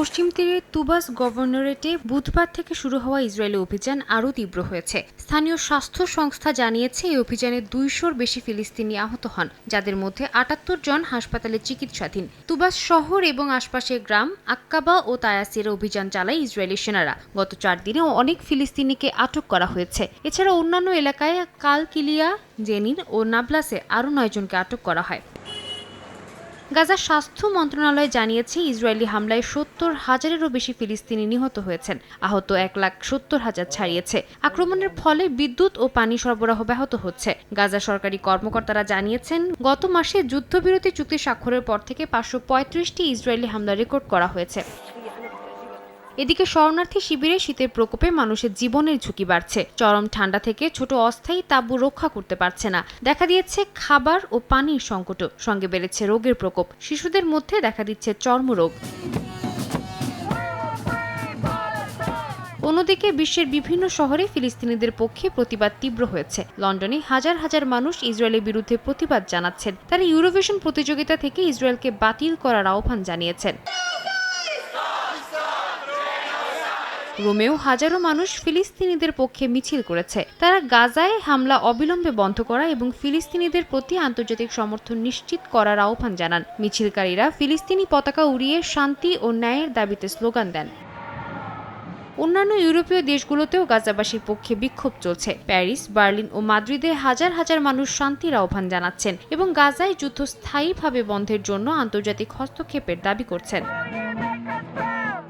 পশ্চিম তীরে তুবাস গভর্নরেটে বুধবার থেকে শুরু হওয়া ইসরায়েলি অভিযান আরও তীব্র হয়েছে। স্থানীয় স্বাস্থ্য সংস্থা জানিয়েছে, এই অভিযানে দুইশোর বেশি ফিলিস্তিনি আহত হন, যাদের মধ্যে আটাত্তর জন হাসপাতালে চিকিৎসাধীন। তুবাস শহর এবং আশপাশের গ্রাম আক্কাবা ও তায়াসির অভিযান চালায় ইসরায়েলি সেনারা। গত চার দিনে অনেক ফিলিস্তিনিকে আটক করা হয়েছে। এছাড়া অন্যান্য এলাকায় কালকিলিয়া, জেনিন ও নাবলাসে আরও নয়জনকে আটক করা হয়। গাজার স্বাস্থ্য মন্ত্রণালয় জানিয়েছে, ইসরায়েলি হামলায় সত্তর হাজারেরও বেশি ফিলিস্তিনি নিহত হয়েছেন। আহত এক লাখ সত্তর হাজার ছাড়িয়েছে। আক্রমণের ফলে বিদ্যুৎ ও পানি সরবরাহ ব্যাহত হচ্ছে। গাজা সরকারি কর্মকর্তারা জানিয়েছেন, গত মাসে যুদ্ধবিরতি চুক্তি স্বাক্ষরের পর থেকে পাঁচশো পঁয়ত্রিশটি ইসরায়েলি হামলা রেকর্ড করা হয়েছে। এদিকে শরণার্থী শিবিরে শীতের প্রকোপে মানুষের জীবনের ঝুঁকি বাড়ছে। চরম ঠান্ডা থেকে ছোট অস্থায়ী তাঁবু রক্ষা করতে পারছে না। দেখা দিয়েছে খাবার ও পানির সংকটও। সঙ্গে বেড়েছে রোগের প্রকোপ। শিশুদের মধ্যে দেখা দিচ্ছে চর্মরোগ। অন্যদিকে বিশ্বের বিভিন্ন শহরে ফিলিস্তিনিদের পক্ষে প্রতিবাদ তীব্র হয়েছে। লন্ডনে হাজার হাজার মানুষ ইসরায়েলের বিরুদ্ধে প্রতিবাদ জানাচ্ছেন। তারা ইউরোভিশন প্রতিযোগিতা থেকে ইসরায়েলকে বাতিল করার আহ্বান জানিয়েছেন। রোমেও হাজারো মানুষ ফিলিস্তিনিদের পক্ষে মিছিল করেছে। তারা গাজায় হামলা অবিলম্বে বন্ধ করা এবং ফিলিস্তিনিদের প্রতি আন্তর্জাতিক সমর্থন নিশ্চিত করার আহ্বান জানান। মিছিলকারীরা ফিলিস্তিনি পতাকা উড়িয়ে শান্তি ও ন্যায়ের দাবিতে স্লোগান দেন। অন্যান্য ইউরোপীয় দেশগুলোতেও গাজাবাসীর পক্ষে বিক্ষোভ চলছে। প্যারিস, বার্লিন ও মাদ্রিদে হাজার হাজার মানুষ শান্তির আহ্বান জানাচ্ছেন এবং গাজায় যুদ্ধ স্থায়ীভাবে বন্ধের জন্য আন্তর্জাতিক হস্তক্ষেপের দাবি করছেন।